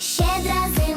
Щедра зима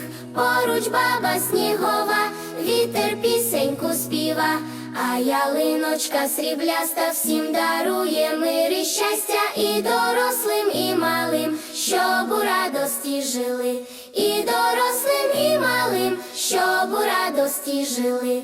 сніг, поруч баба снігова, вітер пісеньку співа, а ялиночка срібляста всім дарує мир і щастя і дорослим, і малим, щоб у радості жили, і дорослим, і малим, щоб у радості жили.